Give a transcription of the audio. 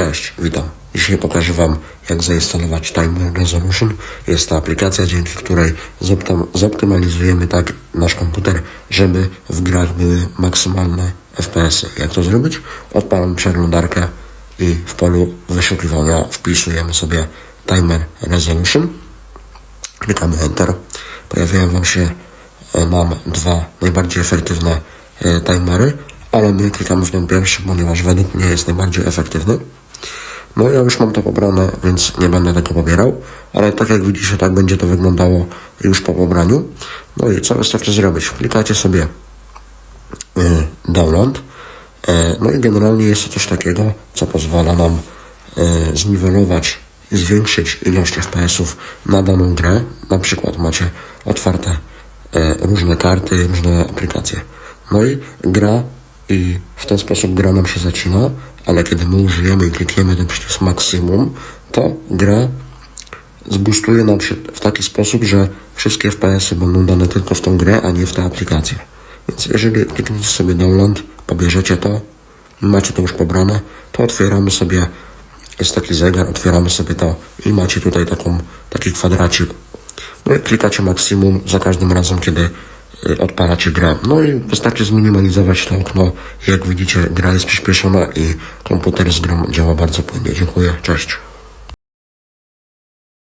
Cześć, witam. Dzisiaj pokażę Wam, jak zainstalować Timer Resolution. Jest to aplikacja, dzięki której zoptymalizujemy tak nasz komputer, żeby w grach były maksymalne FPS-y. Jak to zrobić? Odpalam przeglądarkę i w polu wyszukiwania wpisujemy sobie Timer Resolution. Klikamy Enter. Pojawiają Wam się e, nam dwa najbardziej efektywne e, timery, ale my klikamy w ten pierwszy, ponieważ według mnie jest najbardziej efektywny. No ja już mam to pobrane, więc nie będę tego pobierał, ale tak jak widzicie, tak będzie to wyglądało już po pobraniu. No i co wystarczy zrobić? Klikacie sobie y, download. E, No i generalnie jest to coś takiego, co pozwala nam e, zniwelować i zwiększyć ilość FPS-ów na daną grę. Na przykład macie otwarte e, różne karty, różne aplikacje. No i gra i w ten sposób gra nam się zacina, ale kiedy my użyjemy i klikniemy ten przycisk maksimum, to gra zbustuje nam się w taki sposób, że wszystkie FPS-y będą dane tylko w tą grę, a nie w tę aplikację. Więc jeżeli klikniecie sobie download, pobierzecie to, macie to już pobrane, to otwieramy sobie, jest taki zegar, otwieramy sobie to i macie tutaj taką, taki kwadracik. No i klikacie maksimum za każdym razem, kiedy odpalacie grę. No i wystarczy zminimalizować to okno. Jak widzicie, gra jest przyspieszona i komputer z grą działa bardzo płynnie. Dziękuję, cześć.